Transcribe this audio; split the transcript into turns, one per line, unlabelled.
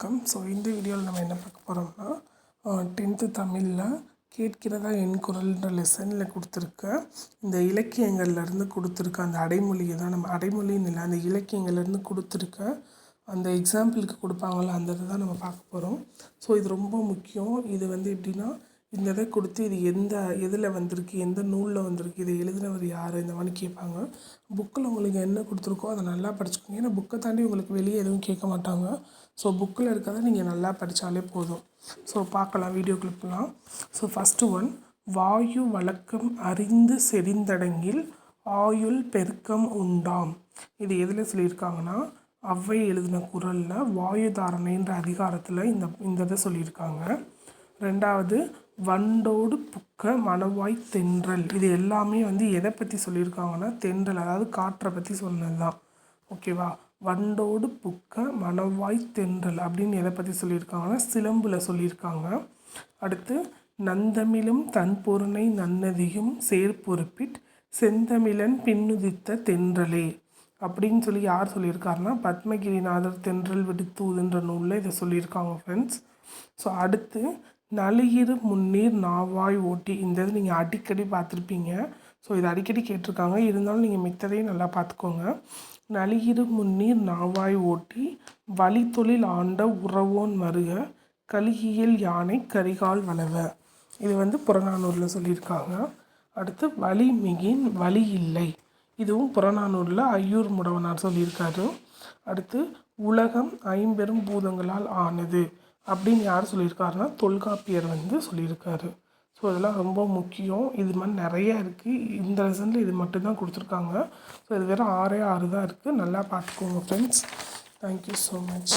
வணக்கம். ஸோ இந்த வீடியோவில் நம்ம என்ன பார்க்க போகிறோம்னா டென்த்து தமிழில் கேட்கிறதா என் குரல்ன்ற லெசனில் கொடுத்துருக்க இந்த இலக்கியங்கள்லேருந்து கொடுத்துருக்க அந்த அடைமொழியை தான் நம்ம அடைமொழின்னு இல்லை அந்த இலக்கியங்கள்லேருந்து கொடுத்துருக்க அந்த எக்ஸாம்பிளுக்கு கொடுப்பாங்களோ அந்த இதை தான் நம்ம பார்க்க போகிறோம் ஸோ இது ரொம்ப முக்கியம். இது வந்து எப்படின்னா இந்த இதை கொடுத்து இது எந்த எதில் வந்திருக்கு எந்த நூலில் வந்திருக்கு இதை எழுதினவர் யார் இந்த மாதிரி கேட்பாங்க. புக்கில் உங்களுக்கு என்ன கொடுத்துருக்கோ அதை நல்லா படிச்சுக்கோங்க. ஏன்னா புக்கை தாண்டி உங்களுக்கு வெளியே எதுவும் கேட்க மாட்டாங்க. ஸோ புக்கில் இருக்கிறத நீங்கள் நல்லா படித்தாலே போதும். ஸோ பார்க்கலாம் வீடியோ கிளிப்லாம் ஸோ ஃபஸ்ட்டு ஒன் வாயு வழக்கம் அறிந்து செறிந்தடங்கில் ஆயுள் பெருக்கம் உண்டாம். இது எதில் சொல்லியிருக்காங்கன்னா அவ்வை எழுதின குரலில் வாயு தாரணைன்ற அதிகாரத்தில் இந்த இந்த இதை சொல்லியிருக்காங்க. ரெண்டாவது வண்டோடு புக்க மணவாய் தென்றல். இது எல்லாமே வந்து எதை பற்றி சொல்லியிருக்காங்கன்னா தென்றல் அதாவது காற்றை பற்றி சொன்னது தான் ஓகேவா? வண்டோடு புக்க மணவாய் தென்றல் அப்படின்னு எதை பற்றி சொல்லியிருக்காங்கன்னா சிலம்பில் சொல்லியிருக்காங்க. அடுத்து நந்தமிழும் தன் பொருணை நன்னதியும் சேர்பொறுப்பிட் செந்தமிழன் பின்னுதித்த தென்றலே அப்படின்னு சொல்லி யார் சொல்லியிருக்காருன்னா பத்மகிரிநாதர் தென்றல் விடுத்தூதுன்ற நூலில் இதை சொல்லியிருக்காங்க ஃப்ரெண்ட்ஸ் ஸோ அடுத்து நலியிரு முன்னீர் நாவாய் ஓட்டி இந்த இது நீங்கள் அடிக்கடி பார்த்துருப்பீங்க. ஸோ இது அடிக்கடி கேட்டிருக்காங்க. இருந்தாலும் நீங்கள் மித்ததையும் நல்லா பார்த்துக்கோங்க. நலிகிறு முன்னீர் நாவாய் ஓட்டி வழித்தொழில் ஆண்ட உறவோன் மருக கலிகியல் யானை கரிகால் வளவ. இது வந்து புறநானூரில் சொல்லியிருக்காங்க. அடுத்து வழி மிகின் வழி இல்லை. இதுவும் புறநானூரில் ஐயூர் முடவனார் சொல்லியிருக்காரு. அடுத்து உலகம் ஐம்பெரும் பூதங்களால் ஆனது. அப்படின்னு யார் சொல்லியிருக்காருன்னா தொல்காப்பியர் வந்து சொல்லியிருக்காரு. ஸோ இதெல்லாம் ரொம்ப முக்கியம். இது மாதிரி நிறையா இருக்குது இந்த லெசனில் இது மட்டும்தான் கொடுத்துருக்காங்க. ஸோ இது வெறும் ஆறே ஆறு தான் இருக்குது நல்லா பார்த்துக்கோங்க ஃப்ரெண்ட்ஸ் தேங்க்யூ ஸோ மச்